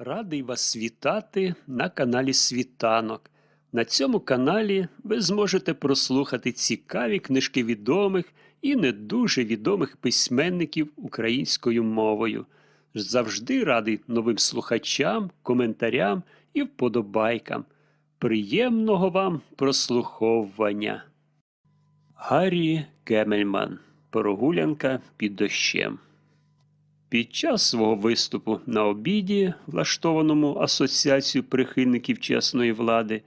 Радий вас вітати на каналі Світанок. На цьому каналі ви зможете прослухати цікаві книжки відомих і не дуже відомих письменників українською мовою. Завжди радий новим слухачам, коментарям і вподобайкам. Приємного вам прослуховування. Гаррі Кемельман. Прогулянка під дощем. Під час свого виступу на обіді, влаштованому Асоціацією прихильників чесної влади,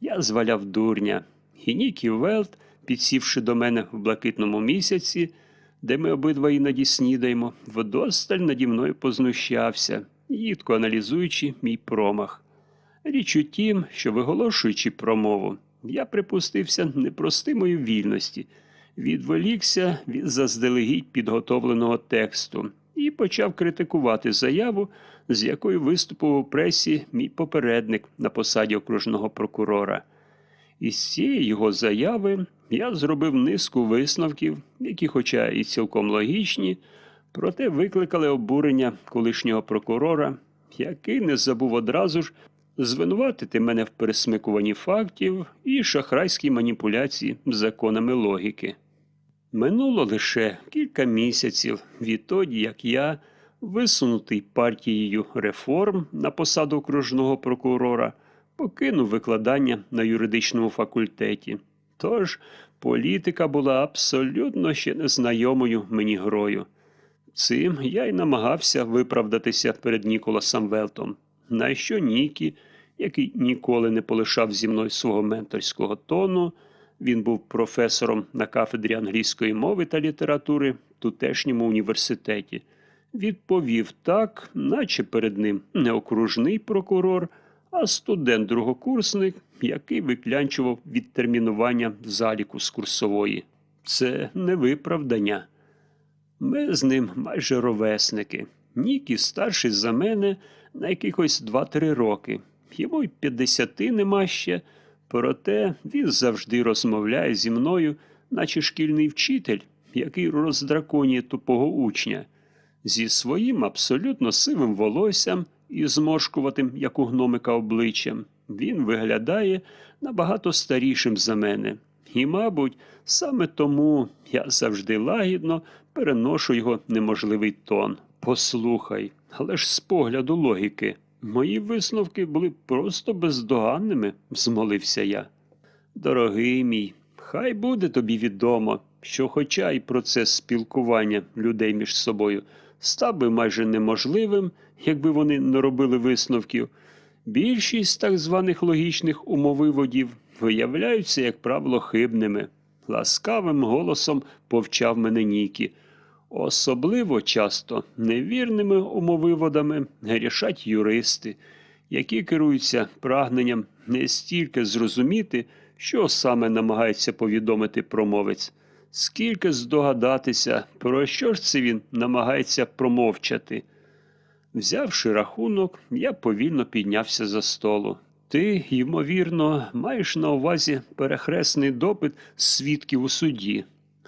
я зваляв дурня. І Нікі Велт, підсівши до мене в блакитному місяці, де ми обидва іноді снідаємо, вдосталь наді мною познущався, їдко аналізуючи мій промах. Річ у тім, що виголошуючи промову, я припустився непростимої вільності, відволікся від заздалегідь підготовленого тексту і почав критикувати заяву, з якою виступив у пресі мій попередник на посаді окружного прокурора. Із цієї його заяви я зробив низку висновків, які, хоча і цілком логічні, проте викликали обурення колишнього прокурора, який не забув одразу ж звинуватити мене в пересмикуванні фактів і шахрайській маніпуляції законами логіки. Минуло лише кілька місяців відтоді, як я, висунутий партією реформ на посаду окружного прокурора, покинув викладання на юридичному факультеті. Тож політика була абсолютно ще незнайомою мені грою. Цим я й намагався виправдатися перед Ніколасом Велтом, на що Нікі, який ніколи не полишав зі мною свого менторського тону, він був професором на кафедрі англійської мови та літератури в тутешньому університеті. Відповів так, наче перед ним не окружний прокурор, а студент-другокурсник, який виклянчував відтермінування заліку з курсової. Це не виправдання. Ми з ним майже ровесники. Нікі старший за мене на якихось 2-3 роки. Йому й 50 нема ще. Проте він завжди розмовляє зі мною, наче шкільний вчитель, який роздраконює тупого учня, зі своїм абсолютно сивим волоссям і зморшкуватим, як у гномика обличчям, він виглядає набагато старішим за мене. І, мабуть, саме тому я завжди лагідно переношу його неможливий тон. Послухай, але ж з погляду логіки. Мої висновки були просто бездоганними, змолився я. Дорогий мій, хай буде тобі відомо, що, хоча й процес спілкування людей між собою став би майже неможливим, якби вони не робили висновків, більшість так званих логічних умовиводів виявляються, як правило, хибними. Ласкавим голосом повчав мене Нікі. Особливо часто невірними умовиводами грішать юристи, які керуються прагненням не стільки зрозуміти, що саме намагається повідомити промовець, скільки здогадатися, про що ж це він намагається промовчати. Взявши рахунок, я повільно піднявся за столу. Ти, ймовірно, маєш на увазі перехресний допит свідків у суді.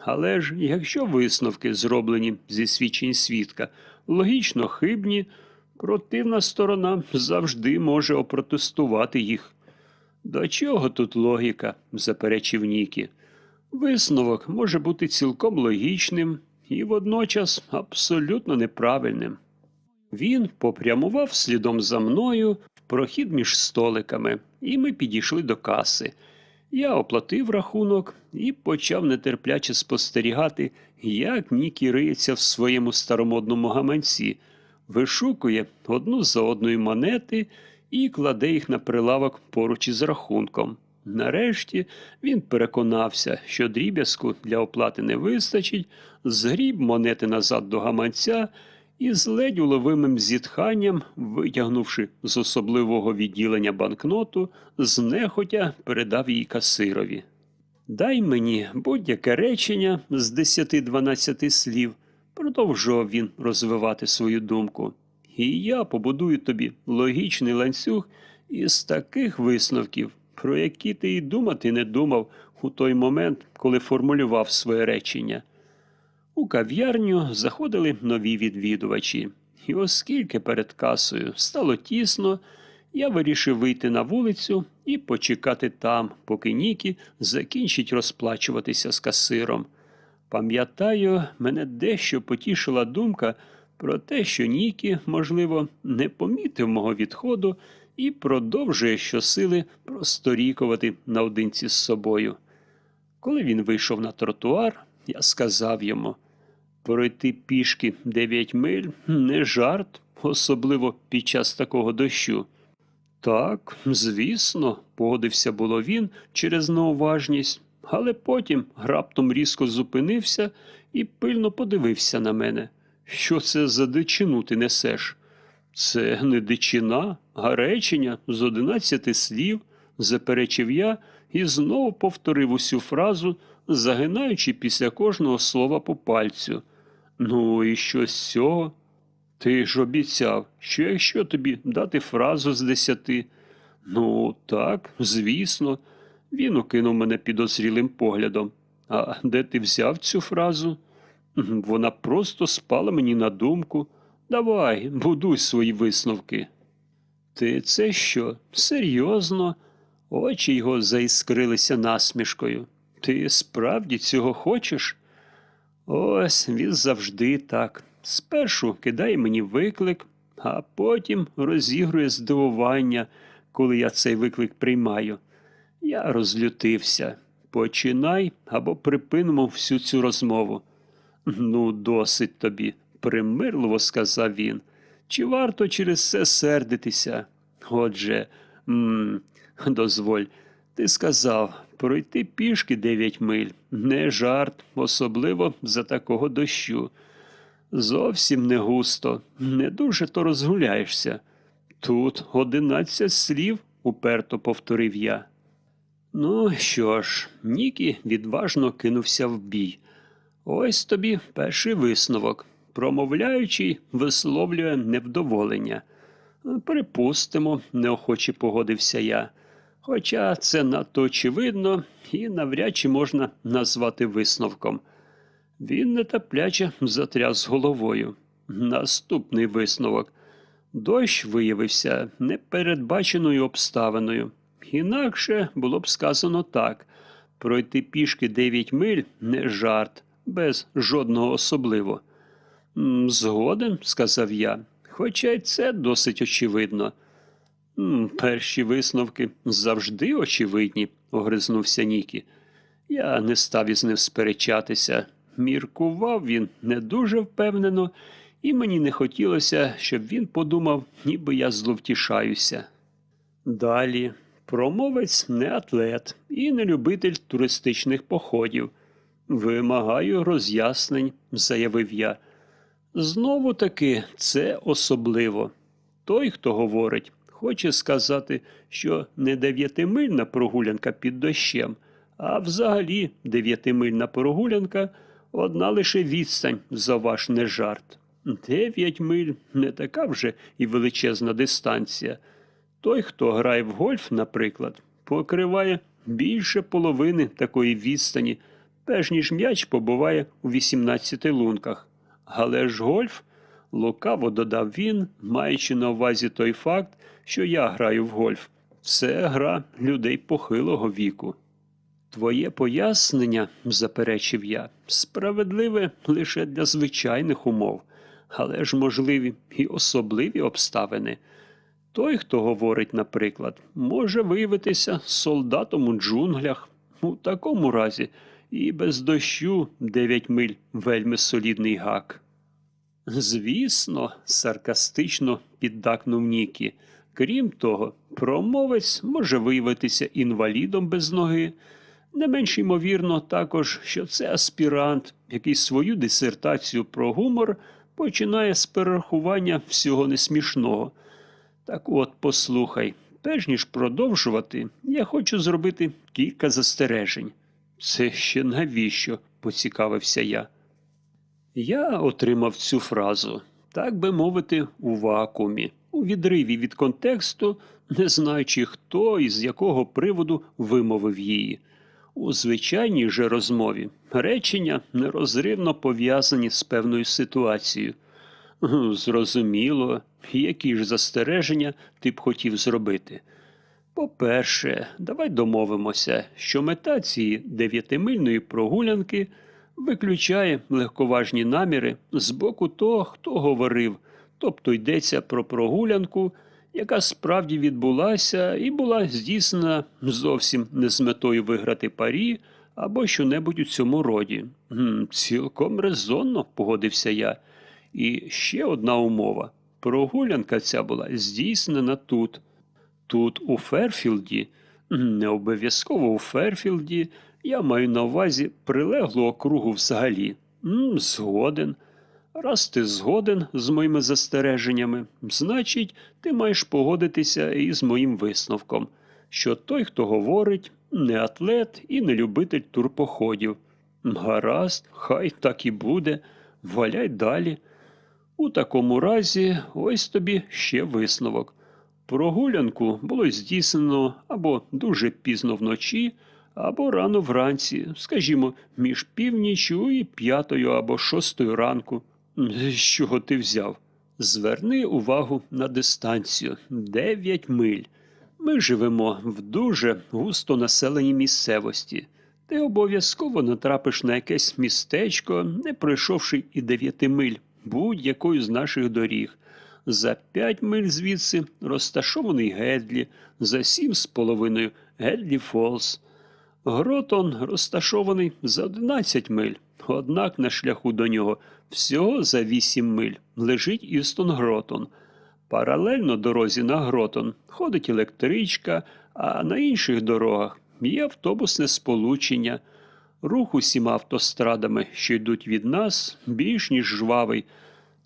Але ж, якщо висновки, зроблені зі свідчень свідка, логічно хибні, противна сторона завжди може опротестувати їх. До чого тут логіка? заперечив Нікі. Висновок може бути цілком логічним і водночас абсолютно неправильним. Він попрямував слідом за мною в прохід між столиками, і ми підійшли до каси. Я оплатив рахунок і почав нетерпляче спостерігати, як Нікі риється в своєму старомодному гаманці, вишукує одну за одною монети і кладе їх на прилавок поруч із рахунком. Нарешті він переконався, що дріб'язку для оплати не вистачить, згріб монети назад до гаманця і з ледь уловимим зітханням, витягнувши з особливого відділення банкноту, знехотя передав її касирові. Дай мені будь-яке речення з 10-12 слів, продовжував він розвивати свою думку. І я побудую тобі логічний ланцюг із таких висновків, про які ти й думати не думав у той момент, коли формулював своє речення. У кав'ярню заходили нові відвідувачі. І оскільки перед касою стало тісно, я вирішив вийти на вулицю і почекати там, поки Нікі закінчить розплачуватися з касиром. Пам'ятаю, мене дещо потішила думка про те, що Нікі, можливо, не помітив мого відходу і продовжує щосили просторікувати наодинці з собою. Коли він вийшов на тротуар, я сказав йому пройти пішки 9 миль не жарт, особливо під час такого дощу. Так, звісно, погодився було він через неуважність, але потім раптом різко зупинився і пильно подивився на мене. Що це за дичину ти несеш? Це не дичина, а речення з одинадцяти слів, заперечив я і знову повторив усю фразу, загинаючи після кожного слова по пальцю. Ну і що з цього? Ти ж обіцяв, що якщо тобі дати фразу з десяти. Ну, так, звісно. Він окинув мене підозрілим поглядом. А де ти взяв цю фразу? Вона просто спала мені на думку. Давай, будуй свої висновки. Ти це що? Серйозно? Очі його заіскрилися насмішкою. Ти справді цього хочеш? Ось він завжди так. Спершу кидає мені виклик, а потім розігрує здивування, коли я цей виклик приймаю. Я розлютився. Починай або припинимо всю цю розмову. Ну, досить тобі, примирливо сказав він. Чи варто через це сердитися? Отже, м дозволь, ти сказав, пройти пішки дев'ять миль не жарт, особливо за такого дощу. Зовсім не густо, не дуже то розгуляєшся. Тут одинадцять слів, уперто повторив я. Ну що ж, Нікі відважно кинувся в бій. Ось тобі перший висновок. Промовляючий висловлює невдоволення. Припустимо, неохоче погодився я. Хоча це надто очевидно і навряд чи можна назвати висновком. Він нетерпляче затряс головою. Наступний висновок. Дощ виявився непередбаченою обставиною. Інакше було б сказано так пройти пішки 9 миль не жарт, без жодного особливо. Згоден, сказав я, хоча й це досить очевидно. «М, Перші висновки завжди очевидні, огризнувся Нікі. Я не став із ним сперечатися. Міркував він не дуже впевнено, і мені не хотілося, щоб він подумав, ніби я зловтішаюся. Далі, промовець не атлет і не любитель туристичних походів. Вимагаю роз'яснень, заявив я. Знову таки, це особливо. Той, хто говорить, хоче сказати, що не дев'ятимильна прогулянка під дощем, а взагалі дев'ятимильна прогулянка одна лише відстань за ваш не жарт. Дев'ять миль не така вже і величезна дистанція. Той, хто грає в гольф, наприклад, покриває більше половини такої відстані, перш ніж м'яч побуває у 18 лунках. Але ж гольф, лукаво додав він, маючи на увазі той факт, що я граю в гольф. Це гра людей похилого віку. Твоє пояснення, заперечив я, справедливе лише для звичайних умов, але ж можливі і особливі обставини. Той, хто говорить, наприклад, може виявитися солдатом у джунглях. У такому разі і без дощу дев'ять миль вельми солідний гак. Звісно, саркастично піддакнув Нікі. Крім того, промовець може виявитися інвалідом без ноги. Не менш ймовірно також, що це аспірант, який свою дисертацію про гумор починає з перерахування всього несмішного. Так от, послухай, перш ніж продовжувати, я хочу зробити кілька застережень. Це ще навіщо? поцікавився я. Я отримав цю фразу, так би мовити, у вакуумі, у відриві від контексту, не знаючи, хто і з якого приводу вимовив її. У звичайній же розмові речення нерозривно пов'язані з певною ситуацією. Зрозуміло, які ж застереження ти б хотів зробити. По-перше, давай домовимося, що мета цієї дев'ятимильної прогулянки виключає легковажні наміри з боку того, хто говорив, тобто йдеться про прогулянку, яка справді відбулася і була здійснена зовсім не з метою виграти парі або що-небудь у цьому роді. Цілком резонно, погодився я. І ще одна умова. Прогулянка ця була здійснена тут. Тут, у Ферфілді, не обов'язково у Ферфілді, я маю на увазі прилеглу округу взагалі. Згоден. Раз ти згоден з моїми застереженнями, значить, ти маєш погодитися і з моїм висновком, що той, хто говорить, не атлет і не любитель турпоходів. Гаразд, хай так і буде, валяй далі. У такому разі, ось тобі ще висновок. Прогулянку було здійснено або дуже пізно вночі, або рано вранці, скажімо, між північю і п'ятою або шостою ранку. З чого ти взяв? Зверни увагу на дистанцію дев'ять миль. Ми живемо в дуже густо населеній місцевості. Ти обов'язково натрапиш на якесь містечко, не пройшовши і дев'яти миль будь-якою з наших доріг. За п'ять миль звідси розташований Гедлі, за сім з половиною Гедлі Фолс. Гротон розташований за 11 миль, однак на шляху до нього всього за 8 миль лежить Істон Гротон. Паралельно дорозі на Гротон ходить електричка, а на інших дорогах є автобусне сполучення. Рух усіма автострадами, що йдуть від нас, більш ніж жвавий.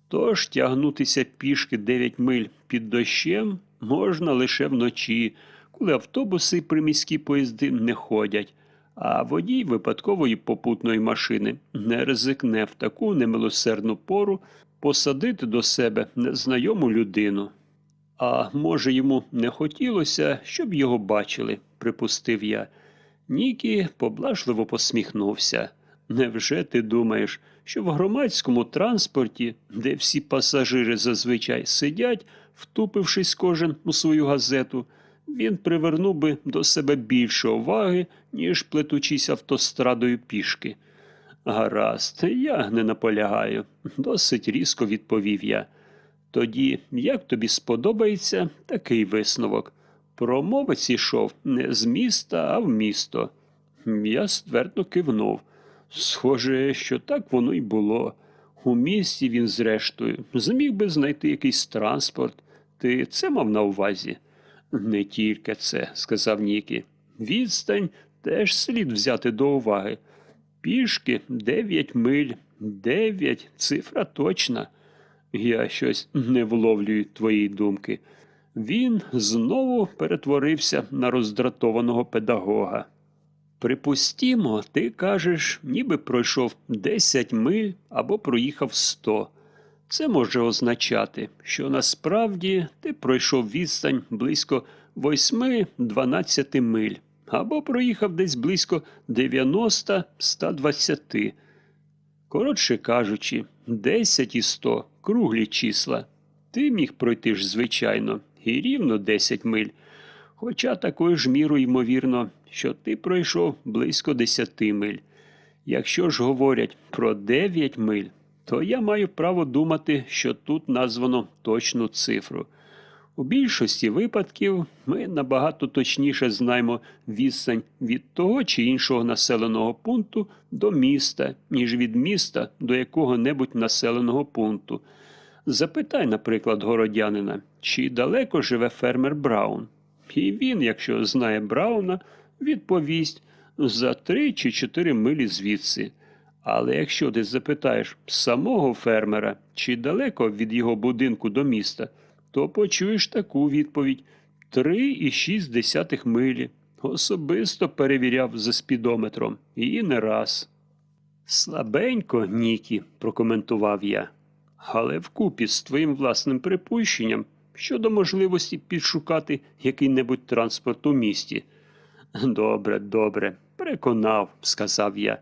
Тож тягнутися пішки 9 миль під дощем можна лише вночі, коли автобуси і приміські поїзди не ходять, а водій випадкової попутної машини не ризикне в таку немилосердну пору посадити до себе незнайому людину. А може, йому не хотілося, щоб його бачили, припустив я. Нікі поблажливо посміхнувся. Невже ти думаєш, що в громадському транспорті, де всі пасажири зазвичай сидять, втупившись кожен у свою газету, він привернув би до себе більше уваги, ніж плетучись автострадою пішки? Гаразд, я не наполягаю, досить різко відповів я. Тоді, як тобі сподобається такий висновок? Промовець ішов не з міста, а в місто. Я ствердно кивнув. Схоже, що так воно й було. У місті він, зрештою, зміг би знайти якийсь транспорт. Ти це мав на увазі? Не тільки це, сказав Нікі. Відстань теж слід взяти до уваги. Пішки дев'ять миль, дев'ять цифра точна. Я щось не вловлюю твоєї думки. Він знову перетворився на роздратованого педагога. Припустімо, ти кажеш, ніби пройшов 10 миль або проїхав 100. Це може означати, що насправді ти пройшов відстань близько 8-12 миль, або проїхав десь близько 90-120. Коротше кажучи, 10 і 100 круглі числа. Ти міг пройти ж, звичайно, і рівно 10 миль. Хоча такою ж мірою ймовірно, що ти пройшов близько 10 миль. Якщо ж говорять про 9 миль, то я маю право думати, що тут названо точну цифру. У більшості випадків ми набагато точніше знаємо відстань від того чи іншого населеного пункту до міста, ніж від міста до якого-небудь населеного пункту. Запитай, наприклад, городянина, чи далеко живе фермер Браун. І він, якщо знає Брауна, відповість за три чи чотири милі звідси. Але якщо ти запитаєш самого фермера, чи далеко від його будинку до міста, то почуєш таку відповідь 3,6 милі. Особисто перевіряв за спідометром і не раз. Слабенько, Нікі, прокоментував я. Але вкупі з твоїм власним припущенням щодо можливості підшукати який-небудь транспорт у місті. Добре, добре, переконав, сказав я.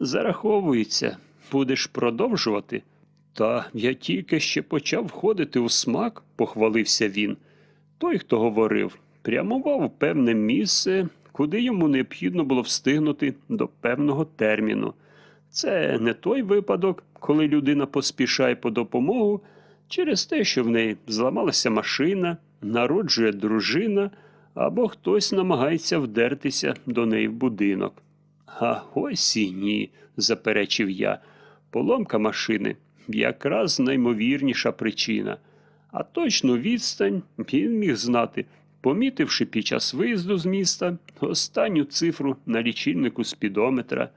Зараховується, будеш продовжувати? Та я тільки ще почав входити у смак, похвалився він. Той, хто говорив, прямував у певне місце, куди йому необхідно було встигнути до певного терміну. Це не той випадок, коли людина поспішає по допомогу через те, що в неї зламалася машина, народжує дружина або хтось намагається вдертися до неї в будинок. А ось і ні, заперечив я. Поломка машини якраз наймовірніша причина. А точну відстань він міг знати, помітивши під час виїзду з міста останню цифру на лічильнику спідометра.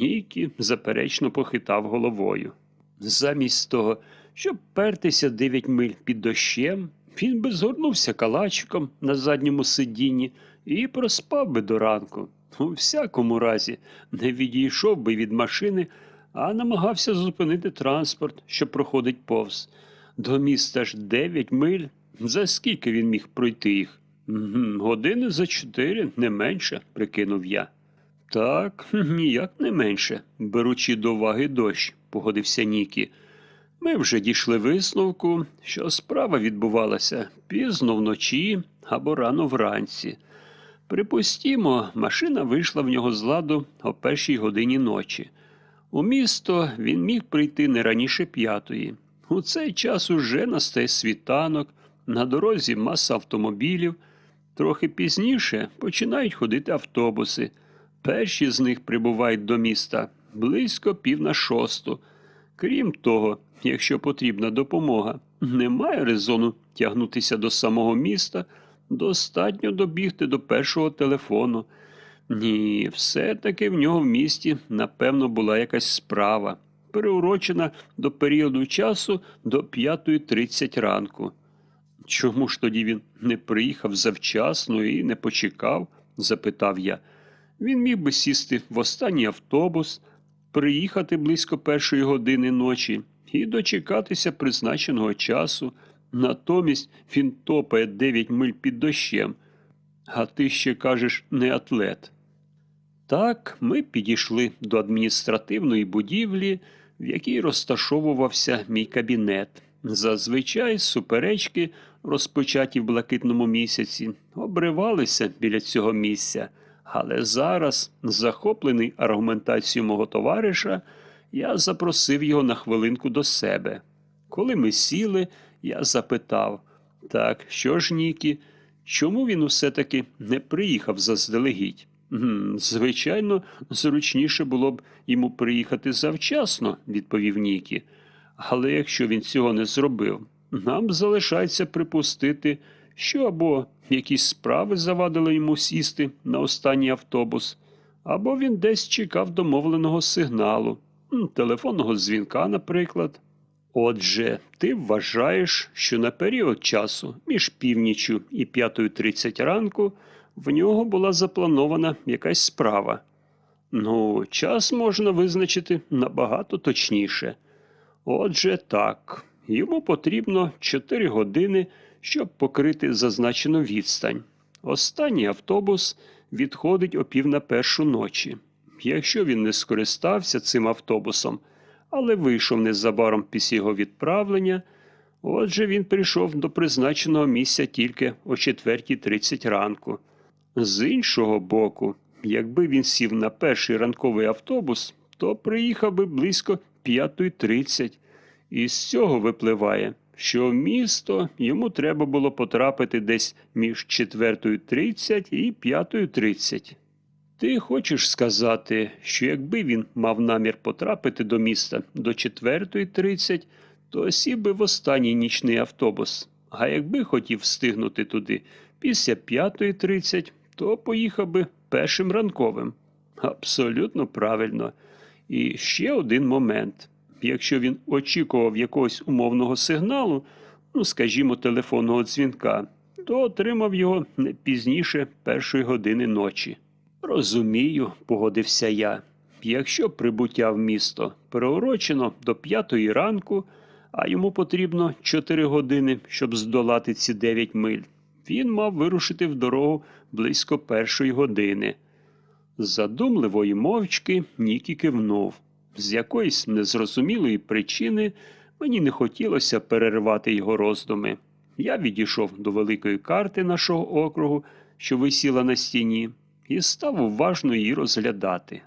Нікі заперечно похитав головою. Замість того, щоб пертися дев'ять миль під дощем, він би згорнувся калачиком на задньому сидінні і проспав би до ранку. У всякому разі, не відійшов би від машини, а намагався зупинити транспорт, що проходить повз. До міста ж дев'ять миль. За скільки він міг пройти їх? Години за чотири, не менше, прикинув я. Так, ніяк не менше, беручи до уваги дощ, погодився Нікі. Ми вже дійшли висновку, що справа відбувалася пізно вночі або рано вранці. Припустімо, машина вийшла в нього з ладу о першій годині ночі. У місто він міг прийти не раніше п'ятої. У цей час уже настає світанок, на дорозі маса автомобілів. Трохи пізніше починають ходити автобуси. Перші з них прибувають до міста близько пів на шосту. Крім того, якщо потрібна допомога, немає резону тягнутися до самого міста, достатньо добігти до першого телефону. Ні, все-таки в нього в місті, напевно, була якась справа, переурочена до періоду часу до 5.30 ранку. Чому ж тоді він не приїхав завчасно і не почекав? запитав я. Він міг би сісти в останній автобус, приїхати близько першої години ночі і дочекатися призначеного часу. Натомість він топає дев'ять миль під дощем. А ти ще кажеш не атлет. Так, ми підійшли до адміністративної будівлі, в якій розташовувався мій кабінет. Зазвичай суперечки, розпочаті в блакитному місяці, обривалися біля цього місця. Але зараз, захоплений аргументацією мого товариша, я запросив його на хвилинку до себе. Коли ми сіли, я запитав так, що ж, Нікі, чому він усе таки не приїхав заздалегідь? Звичайно, зручніше було б йому приїхати завчасно, відповів Нікі. Але якщо він цього не зробив, нам залишається припустити, що або якісь справи завадили йому сісти на останній автобус, або він десь чекав домовленого сигналу, телефонного дзвінка, наприклад. Отже, ти вважаєш, що на період часу між північю і 5.30 ранку в нього була запланована якась справа. Ну, час можна визначити набагато точніше. Отже, так, йому потрібно 4 години, щоб покрити зазначену відстань. Останній автобус відходить о пів на першу ночі. Якщо він не скористався цим автобусом, але вийшов незабаром після його відправлення, отже, він прийшов до призначеного місця тільки о 4.30 ранку. З іншого боку, якби він сів на перший ранковий автобус, то приїхав би близько 5.30. І з цього випливає, що в місто йому треба було потрапити десь між 4.30 і 5.30. Ти хочеш сказати, що якби він мав намір потрапити до міста до 4.30, то сів би в останній нічний автобус, а якби хотів встигнути туди після 5.30, то поїхав би першим ранковим. Абсолютно правильно. І ще один момент. Якщо він очікував якогось умовного сигналу, ну, скажімо, телефонного дзвінка, то отримав його не пізніше першої години ночі. Розумію, погодився я. Якщо прибуття в місто переурочено до п'ятої ранку, а йому потрібно 4 години, щоб здолати ці 9 миль, він мав вирушити в дорогу близько першої години. Задумливої мовчки Нікі кивнув. З якоїсь незрозумілої причини Мені не хотілося переривати його роздуми. Я відійшов до великої карти нашого округу, що висіла на стіні, і став уважно її розглядати.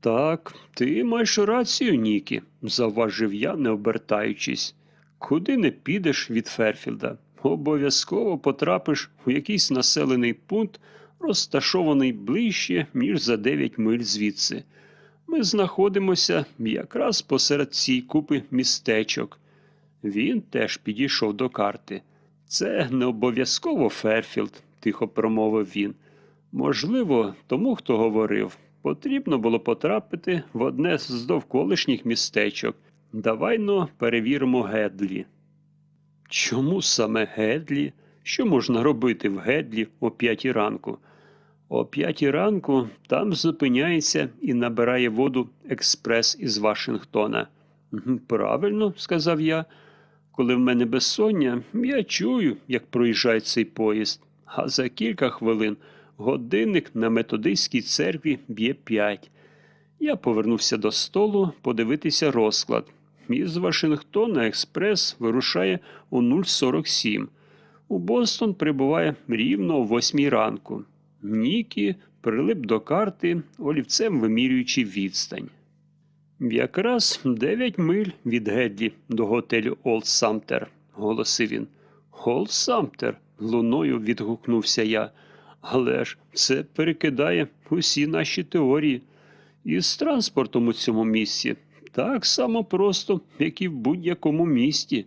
Так, ти маєш рацію, Нікі, завважив я, не обертаючись. Куди не підеш від Ферфілда? Обов'язково потрапиш у якийсь населений пункт, розташований ближче, ніж за 9 миль звідси. Ми знаходимося якраз посеред цієї купи містечок. Він теж підійшов до карти. Це не обов'язково Ферфілд, тихо промовив він. Можливо, тому, хто говорив, потрібно було потрапити в одне з довколишніх містечок. Давай но перевіримо Гедлі. Чому саме Гедлі? Що можна робити в Гедлі о п'ятій ранку? О п'ятій ранку там зупиняється і набирає воду експрес із Вашингтона. Правильно, сказав я. Коли в мене безсоння, я чую, як проїжджає цей поїзд, а за кілька хвилин годинник на методистській церкві б'є п'ять. Я повернувся до столу подивитися розклад. Із Вашингтона експрес вирушає у 047. У Бостон прибуває рівно о восьмій ранку. Нікі прилип до карти, олівцем вимірюючи відстань. Якраз дев'ять миль від Гедлі до готелю Олд Самтер, голосив він. Олд Самтер, луною відгукнувся я. Але ж це перекидає усі наші теорії. І з транспортом у цьому місці так само просто, як і в будь-якому місті.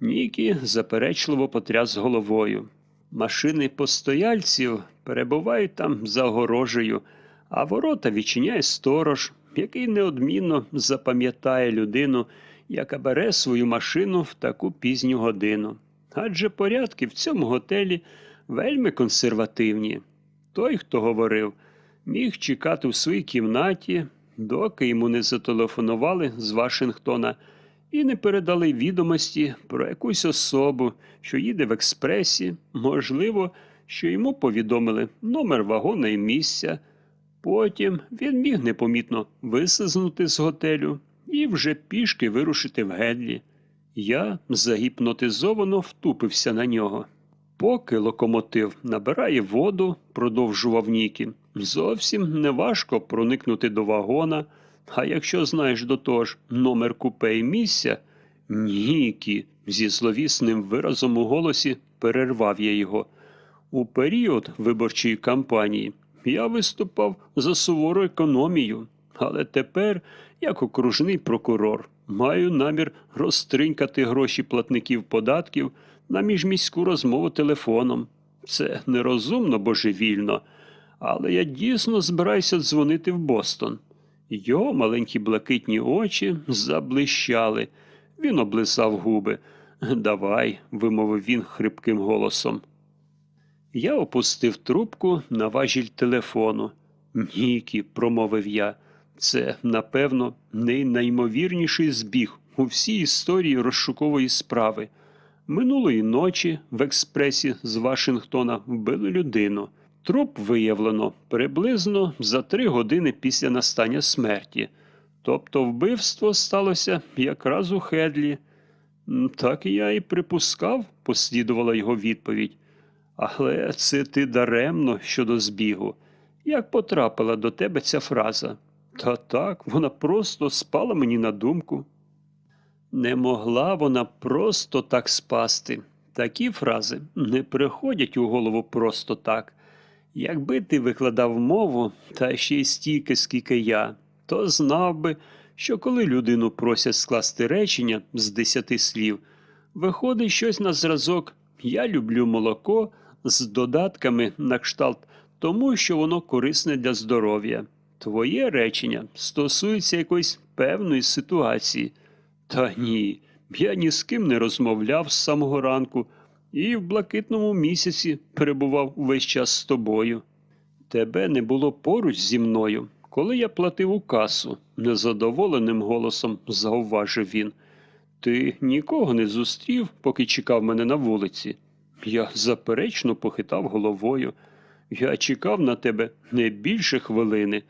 Нікі заперечливо потряс головою. Машини постояльців перебувають там за огорожею, а ворота відчиняє сторож, який неодмінно запам'ятає людину, яка бере свою машину в таку пізню годину. Адже порядки в цьому готелі вельми консервативні. Той, хто говорив, міг чекати в своїй кімнаті, доки йому не зателефонували з Вашингтона і не передали відомості про якусь особу, що їде в експресі, можливо, що йому повідомили номер вагона і місця. Потім він міг непомітно висизнути з готелю і вже пішки вирушити в Гедлі. Я загіпнотизовано втупився на нього. Поки локомотив набирає воду, продовжував Нікі, зовсім неважко проникнути до вагона. А якщо знаєш до того ж номер купе і місця, Нікі, зі зловісним виразом у голосі перервав я його. У період виборчої кампанії я виступав за сувору економію, але тепер, як окружний прокурор, маю намір розтринькати гроші платників податків на міжміську розмову телефоном. Це нерозумно божевільно, але я дійсно збираюся дзвонити в Бостон. Його маленькі блакитні очі заблищали. Він облизав губи. Давай, вимовив він хрипким голосом. Я опустив трубку на важіль телефону. Нікі, промовив я, це, напевно, найнаймовірніший збіг у всій історії розшукової справи. Минулої ночі в експресі з Вашингтона вбили людину. Труп виявлено приблизно за три години після настання смерті. Тобто вбивство сталося якраз у Хедлі. Так я і припускав, послідувала його відповідь. Але це ти даремно щодо збігу. Як потрапила до тебе ця фраза? Та так, вона просто спала мені на думку. Не могла вона просто так спасти. Такі фрази не приходять у голову просто так. Якби ти викладав мову, та ще й стільки, скільки я, то знав би, що коли людину просять скласти речення з десяти слів, виходить щось на зразок Я люблю молоко з додатками на кшталт тому, що воно корисне для здоров'я. Твоє речення стосується якоїсь певної ситуації. Та ні, я ні з ким не розмовляв з самого ранку і в блакитному місяці перебував увесь час з тобою. Тебе не було поруч зі мною, коли я платив у касу, незадоволеним голосом зауважив він. Ти нікого не зустрів, поки чекав мене на вулиці. Я заперечно похитав головою. Я чекав на тебе не більше хвилини.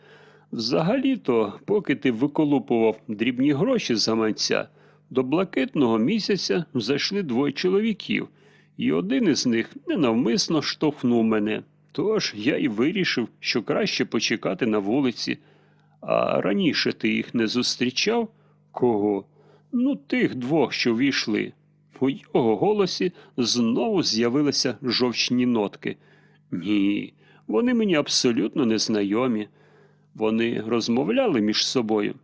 Взагалі-то, поки ти виколупував дрібні гроші за манця, До блакитного місяця зайшли двоє чоловіків, і один із них ненавмисно штовхнув мене. Тож я й вирішив, що краще почекати на вулиці. А раніше ти їх не зустрічав? Кого? Ну, тих двох, що війшли. У його голосі знову з'явилися жовчні нотки. Ні, вони мені абсолютно незнайомі. Вони розмовляли між собою.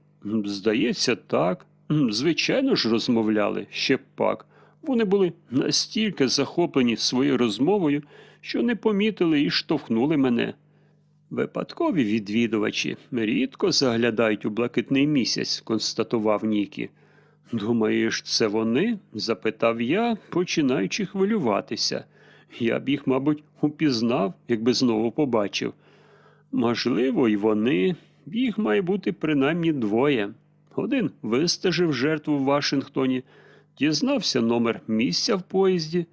Здається, так. Звичайно ж, розмовляли, ще пак. Вони були настільки захоплені своєю розмовою, що не помітили і штовхнули мене. Випадкові відвідувачі рідко заглядають у блакитний місяць, констатував Нікі. Думаєш, це вони? запитав я, починаючи хвилюватися. Я б їх, мабуть, упізнав, якби знову побачив. Можливо, й вони. Їх має бути принаймні двоє. Один вистежив жертву в Вашингтоні, дізнався номер місця в поїзді,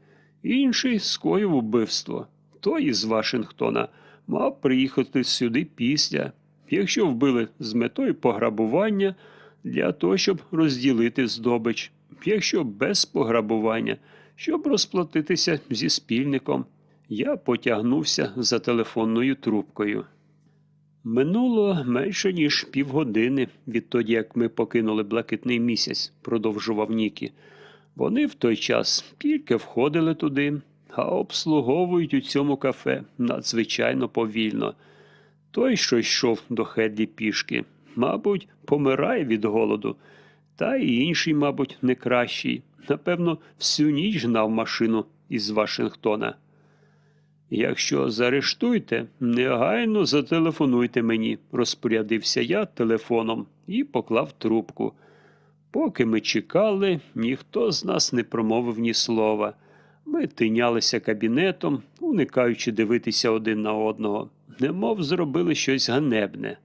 інший скоїв убивство. Той із Вашингтона мав приїхати сюди після, якщо вбили з метою пограбування для того, щоб розділити здобич, якщо без пограбування, щоб розплатитися зі спільником. Я потягнувся за телефонною трубкою. Минуло менше ніж півгодини відтоді, як ми покинули блакитний місяць, продовжував Нікі. Вони в той час тільки входили туди, а обслуговують у цьому кафе надзвичайно повільно. Той, що йшов до Хедлі пішки, мабуть, помирає від голоду, та й інший, мабуть, не кращий. Напевно, всю ніч гнав машину із Вашингтона. Якщо заарештуєте, негайно зателефонуйте мені, розпорядився я телефоном і поклав трубку. Поки ми чекали, ніхто з нас не промовив ні слова. Ми тинялися кабінетом, уникаючи дивитися один на одного, немов зробили щось ганебне.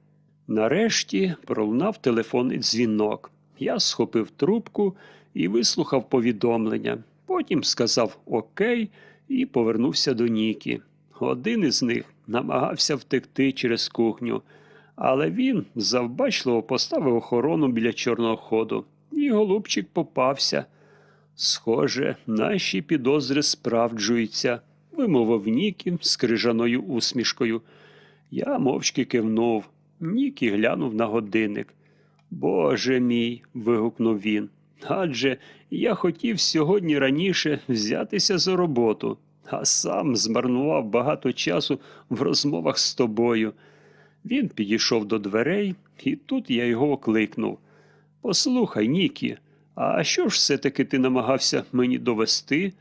Нарешті пролунав телефонний дзвінок. Я схопив трубку і вислухав повідомлення. Потім сказав Окей і повернувся до Нікі. Один із них намагався втекти через кухню, але він завбачливо поставив охорону біля чорного ходу, і голубчик попався. Схоже, наші підозри справджуються, вимовив Нікі з крижаною усмішкою. Я мовчки кивнув. Нікі глянув на годинник. Боже мій. вигукнув він. Адже я хотів сьогодні раніше взятися за роботу, а сам змарнував багато часу в розмовах з тобою. Він підійшов до дверей, і тут я його окликнув. Послухай, Нікі, а що ж все-таки ти намагався мені довести?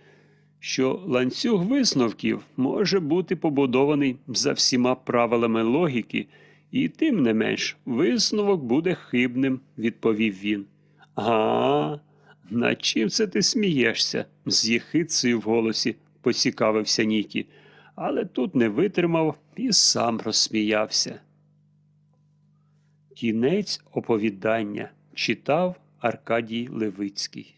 Що ланцюг висновків може бути побудований за всіма правилами логіки, і тим не менш висновок буде хибним, відповів він. А, На чим це ти смієшся? з єхицею в голосі поцікавився Нікі, але тут не витримав і сам розсміявся. Кінець оповідання читав Аркадій Левицький.